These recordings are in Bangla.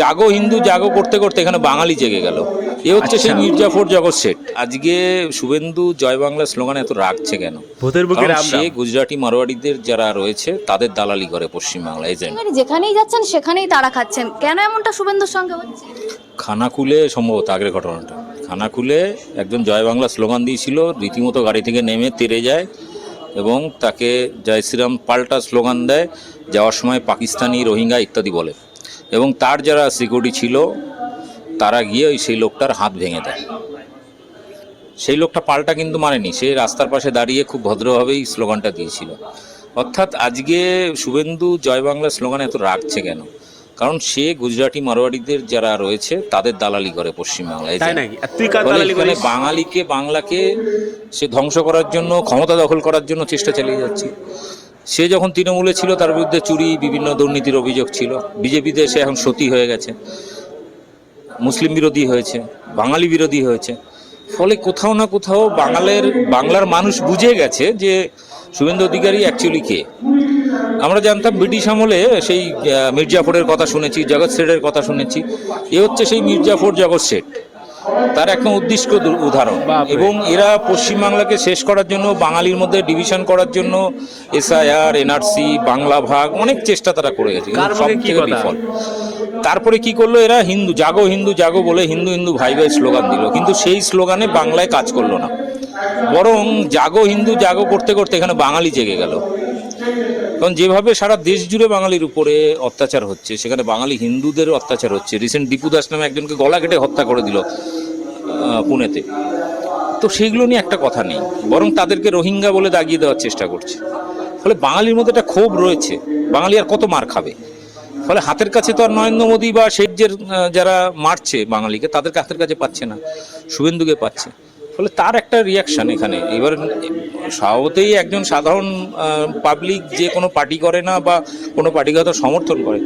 জাগো হিন্দু জাগো করতে করতে এখানে বাঙালি জেগে গেল। এ হচ্ছে সেই আচ্ছা। মির্জাফর জগৎ শেঠ। আজকে শুভেন্দু জয় বাংলা স্লোগান এত রাখছে কেন? ভূতের বুকে সে গুজরাটি মারোয়াড়িদের যারা রয়েছে তাদের দালালি করে পশ্চিমবাংলা এজেন্ট যেখানেই যাচ্ছেন সেখানেই তারা খাচ্ছেন। কেন এমনটা শুভেন্দুর সঙ্গে হচ্ছে? খানা খুলে সম্ভবত আগের ঘটনাটা। খানাকুলে একজন জয় বাংলা স্লোগান দিয়েছিল রীতিমতো গাড়ি থেকে নেমে তেরে যায় এবং তাকে জয় শ্রীরাম পাল্টা স্লোগান দেয় যাওয়ার সময় পাকিস্তানি রোহিঙ্গা ইত্যাদি বলে। এবং তার যারা সিকিউরিটি ছিল তারা গিয়ে ওই সেই লোকটার হাত ভেঙে দেয়। সেই লোকটা পাল্টা কিন্তু মানেনি সে রাস্তার পাশে দাঁড়িয়ে খুব ভদ্রভাবেই স্লোগানটা দিয়েছিল। অর্থাৎ আজকে শুভেন্দু জয় বাংলা স্লোগান এত রাখছে কেন? কারণ সে গুজরাটি মারোয়াড়িদের যারা রয়েছে তাদের দালালি করে পশ্চিমবাংলায়। এখানে বাঙালিকে বাংলাকে সে ধ্বংস করার জন্য ক্ষমতা দখল করার জন্য চেষ্টা চালিয়ে যাচ্ছে। সে যখন তৃণমূলে ছিল, তার বিরুদ্ধে চুরি, বিভিন্ন দুর্নীতির অভিযোগ ছিল। বিজেপিতে সে এখন সতী হয়ে গেছে। মুসলিম বিরোধী হয়েছে, বাঙালি বিরোধী হয়েছে। ফলে কোথাও না কোথাও বাঙালের, বাংলার মানুষ বুঝে গেছে যে শুভেন্দু অধিকারী অ্যাকচুয়ালি কে। আমরা জানতাম ব্রিটিশ আমলে সেই মির্জাফরের কথা শুনেছি, জগৎ শেঠের কথা শুনেছি। এ হচ্ছে সেই মির্জাফর জগৎ শেঠ। তার একটা উদ্দিষ্ট দু- উদাহরণ। এবং এরা পশ্চিমবাংলাকে শেষ করার জন্য বাঙালির মধ্যে ডিভিশন করার জন্য এসআইআর এনআরসি বাংলা ভাগ অনেক চেষ্টা তারা করে গেছে। বিফল। তারপরে কি করল এরা? হিন্দু জাগো হিন্দু জাগো বলে হিন্দু হিন্দু ভাই ভাই স্লোগান দিল। কিন্তু সেই স্লোগানে বাংলায় কাজ করল না। বরং জাগো হিন্দু জাগো করতে করতে এখানে বাঙালি জেগে গেল। কারণ যেভাবে সারা দেশ জুড়ে বাঙালির উপরে অত্যাচার হচ্ছে সেখানে বাঙালি হিন্দুদের অত্যাচার হচ্ছে। রিসেন্ট দীপু দাস নামে একজনকে গলা কেটে হত্যা করে দিল। পুনেতে। তো সেইগুলো নিয়ে একটা কথা নেই। বরং তাদেরকে রোহিঙ্গা বলে দাগিয়ে দেওয়ার চেষ্টা করছে। ফলে বাঙালির মধ্যে একটা ক্ষোভ রয়েছে। বাঙালি আর কত মার খাবে? ফলে হাতের কাছে তো আর নরেন্দ্র মোদী বা শেঠজের যারা মারছে বাঙালিকে, তাদেরকে হাতের কাছে পাচ্ছে না, শুভেন্দুকে পাচ্ছে। ফলে তার একটা রিয়াকশন এখানে। এবার স্বভাবতেই একজন সাধারণ পাবলিক যে কোনো পার্টি করে না বা কোনো পার্টিকে হয়তো সমর্থন করে,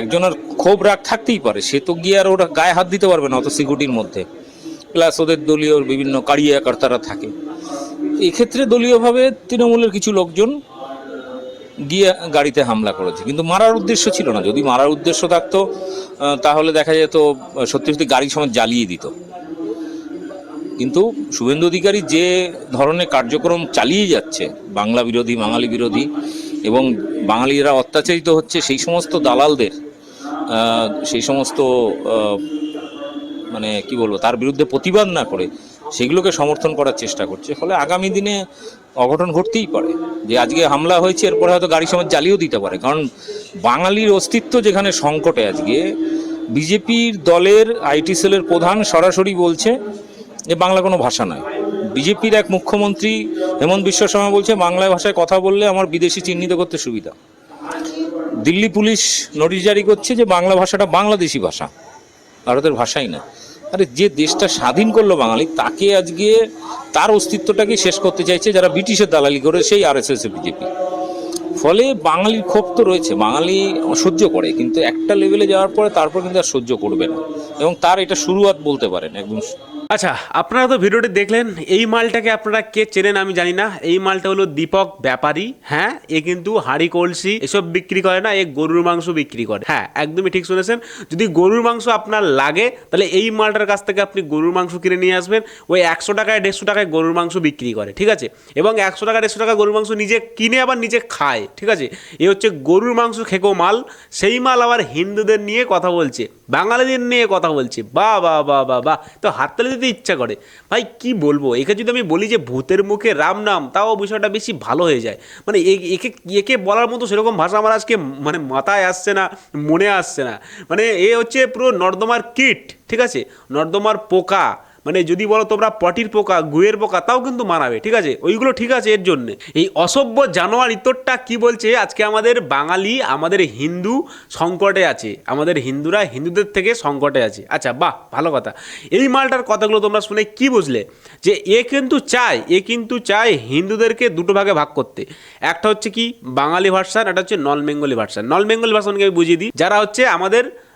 একজনের ক্ষোভ রাগ থাকতেই পারে। সে তো গিয়ে আর ওরা গায়ে হাত দিতে পারবে না, অত সিকিউরিটির মধ্যে। প্লাস ওদের দলীয় বিভিন্ন কারিয়াকর্তারা থাকে। এক্ষেত্রে দলীয়ভাবে তৃণমূলের কিছু লোকজন গিয়ে গাড়িতে হামলা করেছে। কিন্তু মারার উদ্দেশ্য ছিল না। যদি মারার উদ্দেশ্য থাকতো তাহলে দেখা যেত সত্যি সত্যি গাড়ি সময় জ্বালিয়ে দিত। কিন্তু শুভেন্দু অধিকারী যে ধরনের কার্যক্রম চালিয়ে যাচ্ছে, বাংলা বিরোধী, বাঙালি বিরোধী, এবং বাঙালিরা অত্যাচারিত হচ্ছে, সেই সমস্ত দালালদের সেই সমস্ত মানে কি বলব, তার বিরুদ্ধে প্রতিবাদ না করে সেগুলোকে সমর্থন করার চেষ্টা করছে। ফলে আগামী দিনে অঘটন ঘটতেই পারে। যে আজকে হামলা হয়েছে, এরপরে হয়তো গাড়ি সমাজ জ্বালিয়েও দিতে পারে। কারণ বাঙালির অস্তিত্ব যেখানে সংকটে আজকে, বিজেপির দলের আইটি সেলের প্রধান সরাসরি বলছে যে বাংলা কোনো ভাষা নয়। বিজেপির এক মুখ্যমন্ত্রী হেমন্ত বিশ্ব শর্মা বলছে বাংলা ভাষায় কথা বললে আমার বিদেশি চিহ্নিত করতে সুবিধা। দিল্লি পুলিশ নোটিশ জারি করছে যে বাংলা ভাষাটা বাংলাদেশি ভাষা। ভারতের ভাষাই না। আরে যে দেশটা স্বাধীন করল বাঙালি, তাকে আজকে তার অস্তিত্বটাকে শেষ করতে চাইছে যারা ব্রিটিশের দালালি করে, সেই আর এস এস বিজেপি। ফলে বাঙালির ক্ষোভ তো রয়েছে, বাঙালি সহ্য করে, কিন্তু একটা লেভেলে যাওয়ার পরে তারপর কিন্তু আর সহ্য করবে না। এবং তার এটা শুরুয়াত বলতে পারেন একদম আচ্ছা আপনারা তো ভিডিওটি দেখলেন, এই মালটাকে আপনারা কে চেনেন আমি জানি না। এই মালটা হলো দীপক ব্যাপারী। হ্যাঁ এ কিন্তু হাঁড়ি, কলসি এসব বিক্রি করে না, এ গরুর মাংস বিক্রি করে। হ্যাঁ একদমই ঠিক শুনেছেন। যদি গরুর মাংস আপনার লাগে, তাহলে এই মালটার কাছ থেকে আপনি গরুর মাংস কিনে নিয়ে আসবেন। ওই একশো টাকায়, দেড়শো টাকায় গরুর মাংস বিক্রি করে, ঠিক আছে? এবং একশো টাকা, দেড়শো টাকা গরুর মাংস নিজে কিনে আবার নিজে খায়, ঠিক আছে? এ হচ্ছে গরুর মাংস খেকো মাল। সেই মাল আবার হিন্দুদের নিয়ে কথা বলছে, বাঙালিদের নিয়ে কথা বলছে। বা বা বা বা বা। তো হাততালি দিতে ইচ্ছা করে। ভাই, কি বলব? একে যদি আমি বলি যে ভূতের মুখে রাম নাম, তাও বিষয়টা বেশি ভালো হয়ে যায়। মানে একে একে বলার মতো সেরকম ভাষা আমার আজকে মানে মাথায় আসছে না, মনে আসছে না। মানে এ হচ্ছে পুরো নর্দমার কিট, ঠিক আছে? নর্দমার পোকা মানে যদি বলো তোমরা পটির পোকা, গুয়ের পোকা, তাও কিন্তু মানাবে, ঠিক আছে? ওইগুলো ঠিক আছে এর জন্য। এই অসভ্য জানোয়ার ইতরটা কি বলছে? আজকে আমাদের বাঙালি, আমাদের হিন্দু সংকটে আছে। আমাদের হিন্দুরা হিন্দুদের থেকে সংকটে আছে। আচ্ছা বাহ, ভালো কথা। এই মালটার কথাগুলো তোমরা শুনে কি বুঝলে? যে এ কিন্তু চায়, এ কিন্তু চায় হিন্দুদেরকে দুটো ভাগে ভাগ করতে। একটা হচ্ছে কি বাঙালি ভার্সান, একটা হচ্ছে non Bengali version. Non Bengali ভার্সানকে আমি বুঝিয়ে দিই। যারা হচ্ছে আমাদের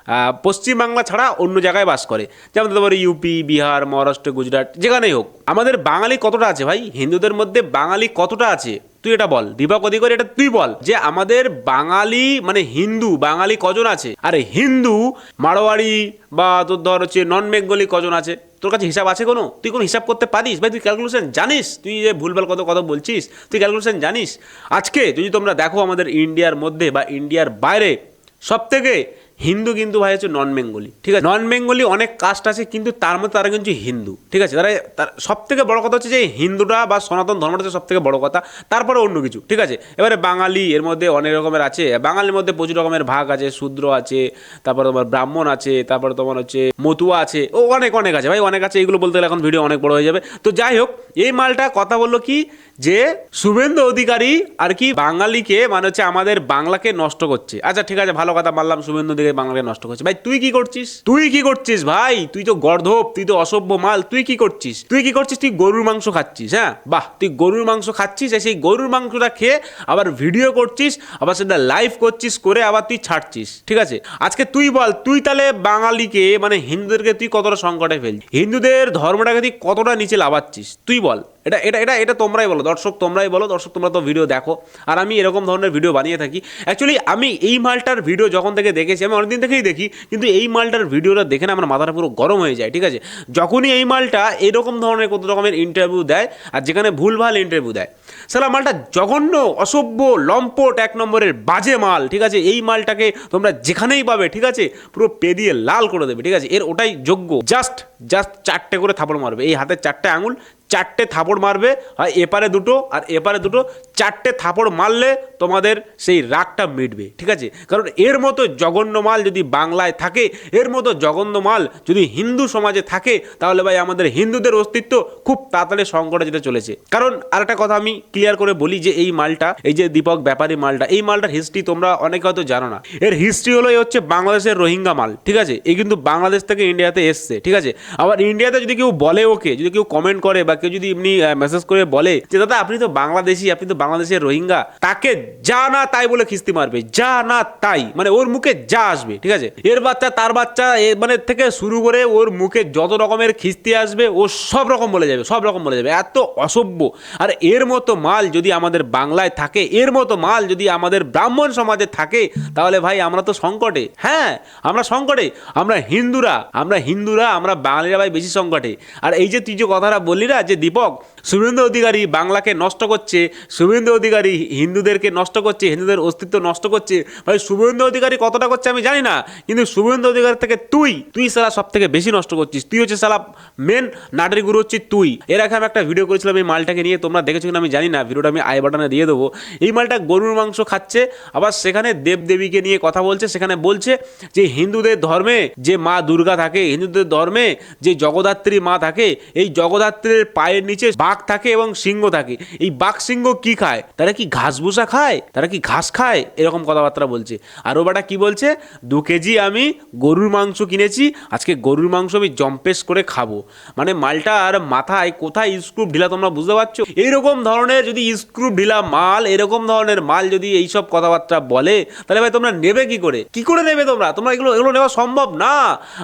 পশ্চিমবাংলা ছাড়া অন্য জায়গায় বাস করে। যেমন ধরতে ইউপি বিহার, মহারাষ্ট্র, গুজরাট, যেখানেই হোক। আমাদের বাঙালি কতটা আছে ভাই? হিন্দুদের মধ্যে বাঙালি কতটা আছে? তুই এটা বল। দীপক অধিকারী, এটা তুই বল যে আমাদের বাঙালি মানে হিন্দু, বাঙালি কজন আছে? আরে হিন্দু মারোয়াড়ি বা তোর ধর হচ্ছে নন বেঙ্গলি কজন আছে? তোর কাছে হিসাব আছে কোনো? তুই কোনো হিসাব করতে পারিস? ভাই, তুই ক্যালকুলেশন জানিস? তুই যে ভুলভাল কত কত বলছিস, তুই ক্যালকুলেশন জানিস? আজকে যদি তোমরা দেখো আমাদের ইন্ডিয়ার মধ্যে বা ইন্ডিয়ার বাইরে সব থেকে হিন্দু কিন্তু ভাই হচ্ছে নন বেঙ্গলি ঠিক আছে? নন বেঙ্গলি অনেক কাস্ট আছে, কিন্তু তার মধ্যে তারা কিন্তু হিন্দু, ঠিক আছে? তারা তার সব থেকে বড় কথা হচ্ছে যে হিন্দুটা বা সনাতন ধর্মটা হচ্ছে সব থেকে বড় কথা, তারপরে অন্য কিছু, ঠিক আছে? এবারে বাঙালি, এর মধ্যে অনেক রকমের আছে, বাঙালির মধ্যে প্রচুর রকমের ভাগ আছে, শূদ্র আছে, তারপরে তোমার ব্রাহ্মণ আছে, তারপরে তোমার হচ্ছে মতুয়া আছে, ও অনেক অনেক আছে, ভাই অনেক আছে, এগুলো বলতে গেলে এখন ভিডিও অনেক বড় হয়ে যাবে। তো যাই হোক, এই মালটা কথা বলল কি? যে শুভেন্দু অধিকারী আর কি বাঙালিকে মানে হচ্ছে আমাদের বাংলাকে নষ্ট করছে। আচ্ছা ঠিক আছে, ভালো কথা, মানলাম শুভেন্দু অধিকারী বাংলাকে নষ্ট করছে। ভাই, তুই কি করছিস? তুই কি করছিস, ভাই? তুই তো গর্ধপ তুই তো অসভ্য মাল, তুই কি করছিস? তুই কি করছিস? তুই গরুর মাংস খাচ্ছিস হ্যাঁ? বাহ, তুই গরুর মাংস খাচ্ছিস সেই গরুর মাংসটা খেয়ে আবার ভিডিও করছিস, আবার সেটা লাইভ করছিস করে আবার তুই ছাড়ছিস, ঠিক আছে? আজকে তুই বল, তুই তাহলে বাঙালিকে মানে হিন্দুদেরকে তুই কতটা সংকটে ফেলছিস? হিন্দুদের ধর্মটাকে তুই কতটা নিচে লাভাচ্ছিস? তুই বল। এটা এটা এটা এটা তোমরাই বলো, দর্শক তোমরাই বলো, দর্শক তোমরা তো ভিডিও দেখো। আর আমি এরকম ধরনের ভিডিও বানিয়ে থাকি। অ্যাকচুয়ালি আমি এই মালটার ভিডিও যখন থেকে দেখেছি, আমি অনেকদিন থেকেই দেখি, কিন্তু এই মালটার ভিডিওটা দেখে না আমার মাথাটা পুরো গরম হয়ে যায়, ঠিক আছে? যখনই এই মালটা এরকম ধরনের কত রকমের ইন্টারভিউ দেয় আর যেখানে ভুলভাল ইন্টারভিউ দেয়, সালা মালটা জঘন্য, অসভ্য, লম্পট এক নম্বরের বাজে মাল, ঠিক আছে? এই মালটাকে তোমরা যেখানেই পাবে, ঠিক আছে? পুরো পে দিয়ে লাল করে দেবে, ঠিক আছে? এর ওটাই যোগ্য। জাস্ট জাস্ট চারটে করে থাপড় মারবে। এই হাতের চারটে আঙুল চারটে থাপড় মারবে, আর এপারে দুটো, আর এপারে দুটো, চারটে থাপড় মারলে তোমাদের সেই রাগটা মিটবে, ঠিক আছে? কারণ এর মতো জঘন্য মাল যদি বাংলায় থাকে, এর মতো জঘন্য মাল যদি হিন্দু সমাজে থাকে, তাহলে ভাই আমাদের হিন্দুদের অস্তিত্ব খুব তাড়াতাড়ি সংকটে যেতে চলেছে। কারণ আরেকটা কথা আমি ক্লিয়ার করে বলি যে এই মালটা, এই যে দীপক, ব্যাপারী মালটা, এই মালটার হিস্ট্রি তোমরা অনেকে হয়তো জানো না। এর হিস্ট্রি হলো, এই হচ্ছে বাংলাদেশের রোহিঙ্গা মাল, ঠিক আছে? এই কিন্তু বাংলাদেশ থেকে ইন্ডিয়াতে এসছে, ঠিক আছে? আবার ইন্ডিয়াতে যদি কেউ বলে ওকে, যদি কেউ কমেন্ট করে বা কেউ যদি এমনি মেসেজ করে বলে যে, দাদা, আপনি তো বাংলাদেশি, আপনি তো বাংলাদেশের রোহিঙ্গা, তাকে যা না তাই বলে খিস্তি মারবে, যা না তাই। মানে ওর মুখে যা আসবে, ঠিক আছে? এর বাচ্চা, তার বাচ্চা মানে থেকে শুরু করে ওর মুখে যত রকমের খিস্তি আসবে, ও সব রকম বলে যাবে, সব রকম বলে যাবে। এত অসভ্য। আর এর মতো মাল যদি আমাদের বাংলায় থাকে, এর মতো মাল যদি আমাদের ব্রাহ্মণ সমাজে থাকে, তাহলে ভাই আমরা তো সংকটে। হ্যাঁ আমরা সংকটে। আমরা হিন্দুরা আমরা হিন্দুরা, আমরা বাঙালিরা ভাই বেশি সংকটে। আর এই যে তুই যে কথাটা বললি না যে দীপক, শুভেন্দু অধিকারী বাংলাকে নষ্ট করছে, শুভেন্দু অধিকারী হিন্দুদেরকে নষ্ট করছে, হিন্দুদের অস্তিত্ব নষ্ট করছে। ভাই, শুভেন্দু অধিকারী কতটা করছে আমি জানি না, কিন্তু শুভেন্দু অধিকারী থেকে তুই তুই সালা সব থেকে বেশি নষ্ট করছিস। তুই হচ্ছে সারা মেন নাটের গুরু হচ্ছে তুই। এর আগে আমি একটা ভিডিও করেছিলাম এই মালটাকে নিয়ে, তোমরা দেখেছ কিনা আমি জানি না, ভিডিওটা আমি আই বাটনে দিয়ে দেবো। এই মালটা গরুর মাংস খাচ্ছে, আবার সেখানে দেবদেবীকে নিয়ে কথা বলছে, সেখানে বলছে যে হিন্দুদের ধর্মে যে মা দুর্গা থাকে, হিন্দুদের ধর্মে যে জগদ্ধাত্রী মা থাকে, এই জগদ্ধাত্রীর পায়ের নিচে বাঘ থাকে এবং সিংহ থাকে। এই বাঘ, সিংহ কি খায়? তারা কি ঘাস ভুসা খায়? তারা কি ঘাস খায়? এরকম কথাবার্তা বলছে। আর ও বাটা কি বলছে? দু কেজি আমি গরুর মাংস কিনেছি, আজকে গরুর মাংস আমি জম্পেস করে খাব। মানে মালটার মাথায় কোথায় স্ক্রুপ ঢিলা তোমরা বুঝতে পারছ? এইরকম ধরনের যদি স্ক্রুপ ঢিলা মাল, এরকম ধরনের মাল যদি এইসব কথাবার্তা বলে, তাহলে ভাই তোমরা নেবে কি করে? কি করে নেবে তোমরা? তোমরা এগুলো এগুলো নেওয়া সম্ভব না।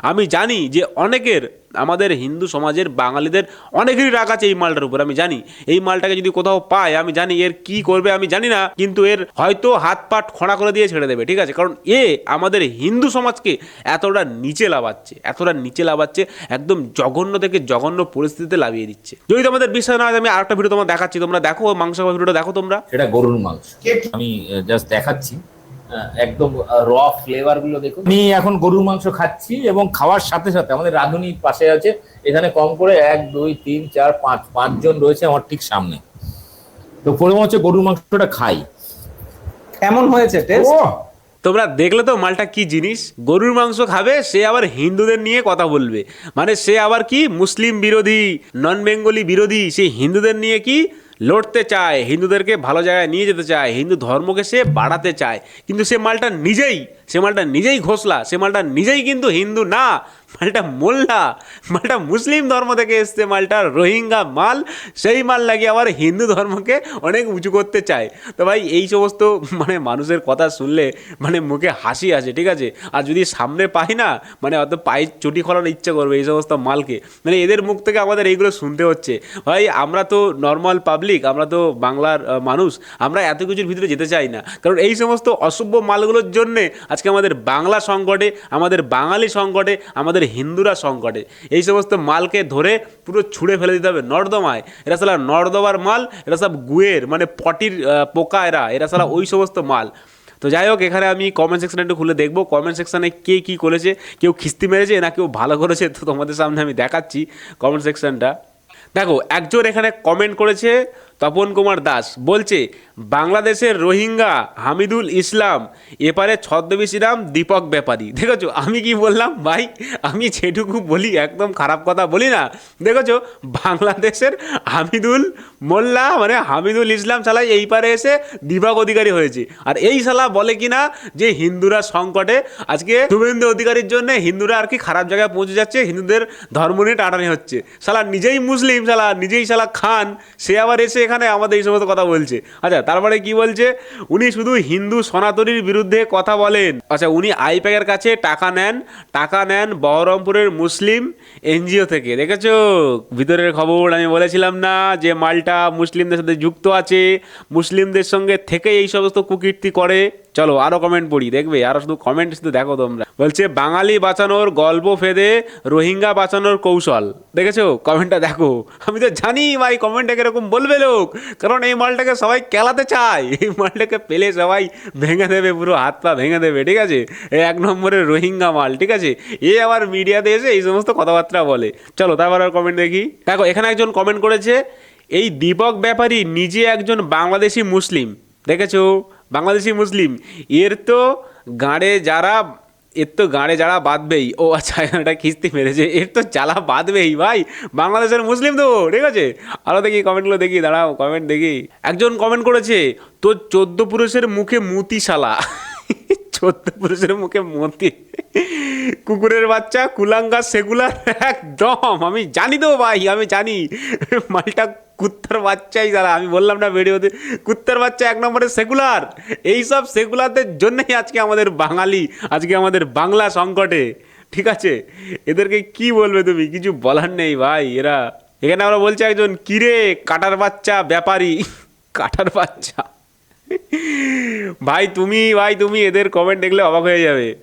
আমি জানি যে অনেকের আমাদের হিন্দু সমাজের বাঙালিদের অনেকেরই রাগ আছে এই মালটার উপর আমি জানি। এই মালটাকে যদি কোথাও পায় আমি জানি এর কি করবে আমি জানি না কিন্তু এর হয়তো হাত পাট খোঁড়া করে দিয়ে ছেড়ে দেবে ঠিক আছে? কারণ এ আমাদের হিন্দু সমাজকে এতটা নিচে লাভাচ্ছে এতটা নিচে লাভাচ্ছে একদম জঘন্য থেকে জঘন্য পরিস্থিতিতে লাভিয়ে দিচ্ছে। যদি তোমাদের বিশ্বাস না হয় আমি আরেকটা ভিডিও তোমার দেখাচ্ছি তোমরা দেখো মাংস ভিডিওটা দেখো তোমরা। সেটা গরুর মাংস। আমি জাস্ট দেখাচ্ছি। একদম র ফ্লেভারগুলো দেখুন। আমি এখন গরুর মাংস খাচ্ছি এবং খাওয়ার সাথে সাথে আমাদের রাঁধুনি পাশে আছে এখানে কম করে এক দুই তিন চার পাঁচ পাঁচজন রয়েছে আমার ঠিক সামনে। তো প্রথম হচ্ছে গরুর মাংসটা খাই। কেমন হয়েছে টেস্ট তোমরা দেখলে তো মালটা কি জিনিস? গরুর মাংস খাবে সে আবার হিন্দুদের নিয়ে কথা বলবে। মানে সে আবার কি? মুসলিম বিরোধী নন বেঙ্গলি বিরোধী সে হিন্দুদের নিয়ে কি লড়তে চায়, হিন্দুদেরকে ভালো জায়গায় নিয়ে যেতে চায়, হিন্দু ধর্মকে সে বাড়াতে চায়। কিন্তু সে মালটা নিজেই, সে মালটা নিজেই ঘোষলা, সে মালটা নিজেই কিন্তু হিন্দু না। মালটা মোল্লা, মালটা মুসলিম ধর্ম থেকে এসছে, মালটা রোহিঙ্গা মাল, সেই মাল লাগিয়ে আবার হিন্দু ধর্মকে অনেক উঁচু করতে চায়। তো ভাই, এই সমস্ত মানে মানুষের কথা শুনলে মানে মুখে হাসি আসে, ঠিক আছে? আর যদি সামনে পাই না মানে অত পায়ে চটি খোলার ইচ্ছে করবে এই সমস্ত মালকে। মানে এদের মুখ থেকে আমাদের এইগুলো শুনতে হচ্ছে। ভাই, আমরা তো নর্মাল পাবলিক আমরা তো বাংলার মানুষ, আমরা এত কিছুর ভিতরে যেতে চাই না। কারণ এই সমস্ত অসভ্য মালগুলোর জন্যে আজকে আমাদের বাংলা সংকটে, আমাদের বাঙালি সংকটে, আমাদের হিন্দুরা সংকটে। এই সমস্ত মালকে ধরে পুরো ছুঁড়ে ফেলে দিতে হবে নর্দমায়। এরা সালা নর্দমার মাল, এরা সব গুয়ের মানে পটির পোকা এরা। এরা সালা ওই সমস্ত মাল। তো যাই হোক, এখানে আমি কমেন্ট সেকশন একটু খুলে দেখব। কমেন্ট সেকশানে কে কী করেছে, কেউ খিস্তি মেরেছে, না কেউ ভালো করেছে, তো তোমাদের সামনে আমি দেখাচ্ছি কমেন্ট সেকশনটা দেখো, একজন এখানে কমেন্ট করেছে তপন কুমার দাস বলছে, বাংলাদেশের রোহিঙ্গা হামিদুল ইসলাম, এপারে ছদ্মবেশী নাম দীপক ব্যাপারী। দেখেছ, আমি কি বললাম? ভাই, আমি যেটুকু বলি, একদম খারাপ কথা বলি না। দেখেছ, বাংলাদেশের হামিদুল মোল্লা মানে হামিদুল ইসলাম সালাই এই পারে এসে দীপক অধিকারী হয়েছে। আর এই সালা বলে কিনা যে, হিন্দুরা সংকটে, আজকে শুভেন্দু অধিকারীর জন্য হিন্দুরা আর কি খারাপ জায়গায় পৌঁছে যাচ্ছে, হিন্দুদের ধর্ম নিয়ে টাটানি হচ্ছে। সালা নিজেই মুসলিম সালা নিজেই সালা খান, সে আবার এসে এখানে আমাদের এই সমস্ত কথা বলছে। আচ্ছা তারপরে কি বলছে? উনি শুধু হিন্দু সনাতনীর বিরুদ্ধে কথা বলেন। আচ্ছা উনি আইপ্যাকের কাছে টাকা নেন। টাকা নেন বহরমপুরের মুসলিম এনজিও থেকে। দেখেছ? ভিতরের খবর আমি বলেছিলাম না যে মালটা মুসলিমদের সাথে যুক্ত আছে। মুসলিমদের সঙ্গে থেকে এই সমস্ত কুকীর্তি করে। চলো আরও কমেন্ট পড়ি, দেখবে? আরও শুধু কমেন্ট শুধু দেখো তোমরা। বলছে, বাঙালি বাঁচানোর গল্প ফেদে রোহিঙ্গা বাঁচানোর কৌশল। দেখেছ? কমেন্টটা দেখো। আমি তো জানি ভাই কমেন্টটা এরকম বলবে লোক। কারণ এই মালটাকে সবাই কেলাতে চায়। এই মালটাকে পেলে সবাই ভেঙে দেবে, পুরো হাত পা ভেঙে দেবে, ঠিক আছে? এই এক নম্বরের রোহিঙ্গা মাল, ঠিক আছে? এ আবার মিডিয়াতে এসে এই সমস্ত কথাবার্তা বলে। চলো, তারপর আর কমেন্ট দেখি। দেখো, এখানে একজন কমেন্ট করেছে, এই দীপক ব্যাপারী নিজে একজন বাংলাদেশি মুসলিম। দেখেছ? বাংলাদেশি মুসলিম, এর তো গাঁড়ে যারা, এর তো গাঁড়ে যারা বাঁধবেই। ও আচ্ছা এটা কিস্তি মেরেছে, এর তো চালা বাঁধবেই ভাই। বাংলাদেশের মুসলিম তো, ঠিক আছে? আরও দেখি, কমেন্টগুলো দেখি, দাঁড়াও, কমেন্ট দেখি। একজন কমেন্ট করেছে, তোর চোদ্দ পুরুষের মুখে মুতি শালা চোদ্দ পুরুষের মুখে মতি। কুকুরের বাচ্চা কুলাঙ্গা সেগুলার একদম। আমি জানি তো ভাই, আমি জানি। মালটা কুত্তার বাচ্চাই যারা আমি বললাম না ভিডিওতে। কুত্তার বাচ্চা এক নম্বরে সেকুলার এইসব সেকুলারদের জন্যই আজকে আমাদের বাঙালি, আজকে আমাদের বাংলা সংকটে। ঠিক আছে? এদেরকে কি বলবে তুমি? কিছু বলার নেই ভাই, এরা। এখানে আমরা বলছি একজন, কিরে, কাটার বাচ্চা, ব্যাপারী। কাটার বাচ্চা। ভাই, তুমি ভাই, তুমি এদের কমেন্ট দেখলে অবাক হয়ে যাবে।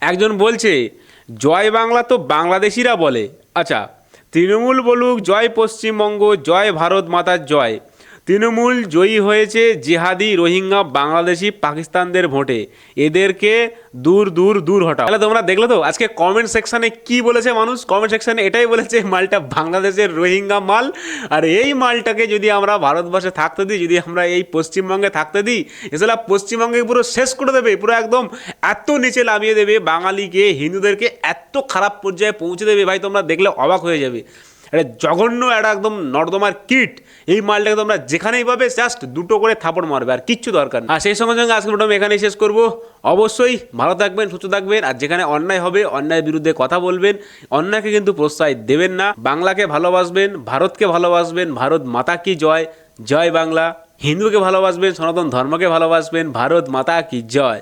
একজন বলছে, জয় বাংলা তো বাংলাদেশিরা বলে। আচ্ছা তৃণমূল বলুক, জয় পশ্চিমবঙ্গ, জয় ভারত মাতার জয়। তৃণমূল জয়ী হয়েছে জিহাদি রোহিঙ্গা বাংলাদেশি পাকিস্তানদের ভোটে। এদেরকে দূর দূর দূর হটাও। তাহলে তোমরা দেখলে তো, আজকে কমেন্ট সেকশনে কি বলেছে মানুষ? কমেন্ট সেকশনে এটাই বলেছে, মালটা বাংলাদেশের রোহিঙ্গা মাল। আর এই মালটাকে যদি আমরা ভারতবর্ষে থাকতে দিই, যদি আমরা এই পশ্চিমবঙ্গে থাকতে দিই, এছাড়া পশ্চিমবঙ্গে পুরো শেষ করে দেবে, পুরো একদম এত নিচে নামিয়ে দেবে, বাঙালিকে, হিন্দুদেরকে এত খারাপ পর্যায়ে পৌঁছে দেবে। ভাই, তোমরা দেখলে অবাক হয়ে যাবে। এটা জঘন্য একটা একদম নর্দমার কিট। এই মালটাকে তোমরা যেখানেই পাবে জাস্ট দুটো করে থাপড় মারবে, আর কিচ্ছু দরকার আর সেই সঙ্গে সঙ্গে আজকে আমি এখানেই শেষ করব। অবশ্যই ভালো থাকবেন, সুস্থ থাকবেন, আর যেখানে অন্যায় হবে, অন্যায়ের বিরুদ্ধে কথা বলবেন। অন্যায়কে কিন্তু প্রশ্রয় দেবেন না। বাংলাকে ভালোবাসবেন, ভারতকে ভালোবাসবেন, ভারত মাতা কি জয়? জয় বাংলা। হিন্দুকে ভালোবাসবেন, সনাতন ধর্মকে ভালোবাসবেন, ভারত মাতা কি জয়?